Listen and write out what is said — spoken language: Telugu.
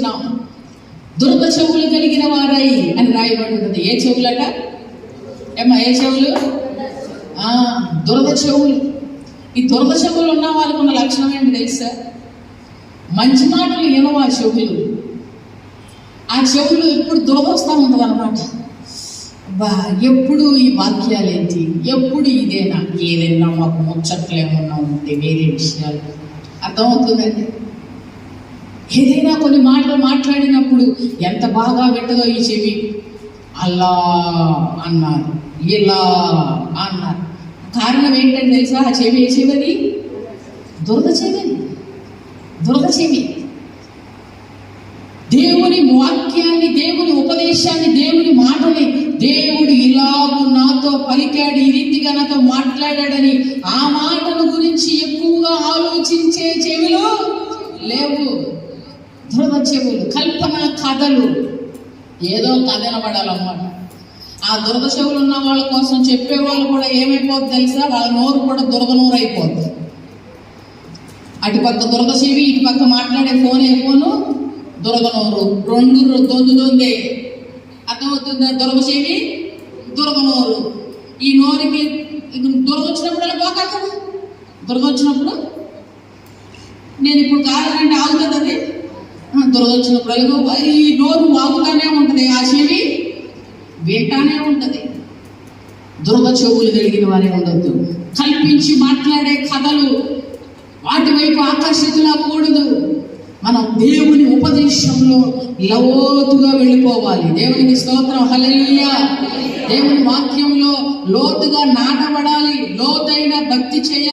ఉన్నాం దురద చెవులు కలిగిన వారై అని రాయబడి ఏ చెవులట? ఏమ్మా ఏ చెవులు? ఆ, దురద చెవులు. ఈ దురద చెవులు ఉన్న వాళ్ళకు ఉన్న లక్షణం ఏంటి తెలుసా? మంచి మాటలు ఏమో ఆ చెవులు. ఆ చెవులు ఎప్పుడు దురదొస్తా ఉంటుంది అనమాట బా ఎప్పుడు ఈ వాక్యాలు ఏంటి ఎప్పుడు ఇదేనా ఏదైనా మాకు ముచ్చట్లు ఏమన్నా ఉంటే వేరే విషయాలు. అర్థమవుతుందండి ఏదైనా కొన్ని మాటలు మాట్లాడినప్పుడు ఎంత బాగా వింటదో ఈ చెవి. అల్లా అన్నారు. ఇలా అన్నారు. కారణం ఏంటంటే తెలుసా? ఆ చెవి ఏ చెవి దురద చెవి. దురద చెవి. దేవుని వాక్యాన్ని దేవుని ఉపదేశాన్ని దేవుని మాటని దేవుడు ఇలాగు నాతో పలికాడు. ఈ రీతిగా నాతో మాట్లాడాడని ఆ మాటను గురించి ఎక్కువగా ఆలోచించే చెవిలో చెవులు కల్పన కథలు. ఏదో కథ వినబడాలన్నమాట. ఆ దురద చెవులు ఉన్న వాళ్ళ కోసం చెప్పేవాళ్ళు కూడా ఏమైపోద్ది తెలుసా? వాళ్ళ నోరు కూడా దురద నోరు అయిపోద్ది. అటుపక్క దురద చెవి ఇటు పక్క మాట్లాడే ఫోన్ ఏ ఫోను దురద నోరు. రెండు రు- దొందు దొందే. అర్థమవుతుందా? దురద చెవి దురద నోరు. ఈ నోరుకి దురద వచ్చినప్పుడు అలా పోకా కదా? దురద వచ్చినప్పుడు? నేను ఇప్పుడు కావాలంటే ఆగుతుంది అది? ఆ, దురద ఈ నోరు వాగుతానే ఉంటుంది ఆ చెవి వింటానే ఉంటుంది. దురద చెవులు కలిగిన వారే ఉండొద్దు. కల్పించి మాట్లాడే కథలు వాటి వైపు ఆకర్షితులవ్వకూడదు మనం దేవుని ఉపదేశంలో లోతుగా వెళ్ళిపోవాలి. దేవునికి స్తోత్రం హల్లెలూయా. దేవుని వాక్యంలో లోతుగా నాటబడాలి లోతైన భక్తి చేయాలి.